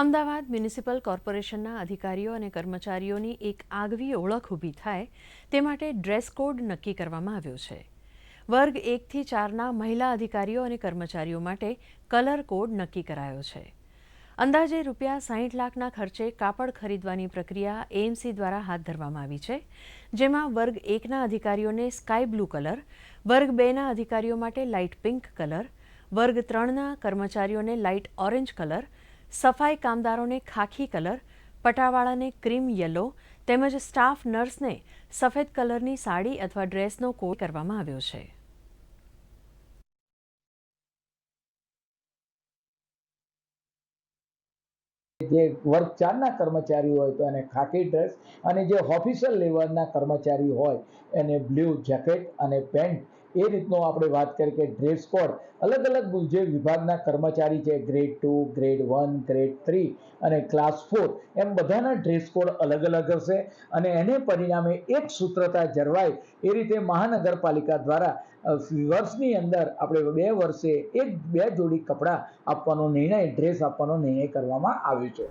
Ahmedabad municipal કોર્પોરેશનના અધિકારીઓ અને કર્મચારીઓની એક આગવી ઓળખ ઊભી થાય તે માટે ડ્રેસ કોડ નક્કી કરવામાં આવ્યો છે. વર્ગ એકથી ચારના મહિલા અધિકારીઓ અને કર્મચારીઓ માટે કલર કોડ નક્કી કરાયો છે. અંદાજે રૂપિયા સાહીઠ લાખના ખર્ચે કાપડ ખરીદવાની પ્રક્રિયા એએમસી દ્વારા હાથ ધરવામાં આવી છે, જેમાં વર્ગ એકના અધિકારીઓને સ્કાય બ્લુ કલર, વર્ગ બેના અધિકારીઓ માટે લાઇટ પિંક કલર, વર્ગ ત્રણના કર્મચારીઓને લાઇટ ઓરેન્જ કલર સફાઈ કામદારોને ખાખી કલર, પટાવાળાને ક્રીમ યલો તેમજ સ્ટાફ નર્સને સફેદ કલરની સાડી અથવા ડ્રેસનો કોડ કરવામાં આવ્યો છે. જે વર્ગ ચારના કર્મચારી હોય તો એને ખાકી ડ્રેસ અને જે ઓફિસર લેવલના કર્મચારી હોય એને બ્લુ જેકેટ અને પેન્ટ એ રીતનો આપણે વાત કરીએ કે ડ્રેસ કોડ અલગ અલગ જે વિભાગના કર્મચારી છે grade two grade one grade three અને ક્લાસ ફોર એમ બધાના ડ્રેસ કોડ અલગ અલગ હશે અને એને પરિણામે એક સૂત્રતા જળવાય એ રીતે મહાનગરપાલિકા દ્વારા વર્ષની અંદર આપણે બે વર્ષે એક બે જોડી કપડાં આપવાનો નિર્ણય ડ્રેસ આપવાનો નિર્ણય કરવામાં આવ્યો છે.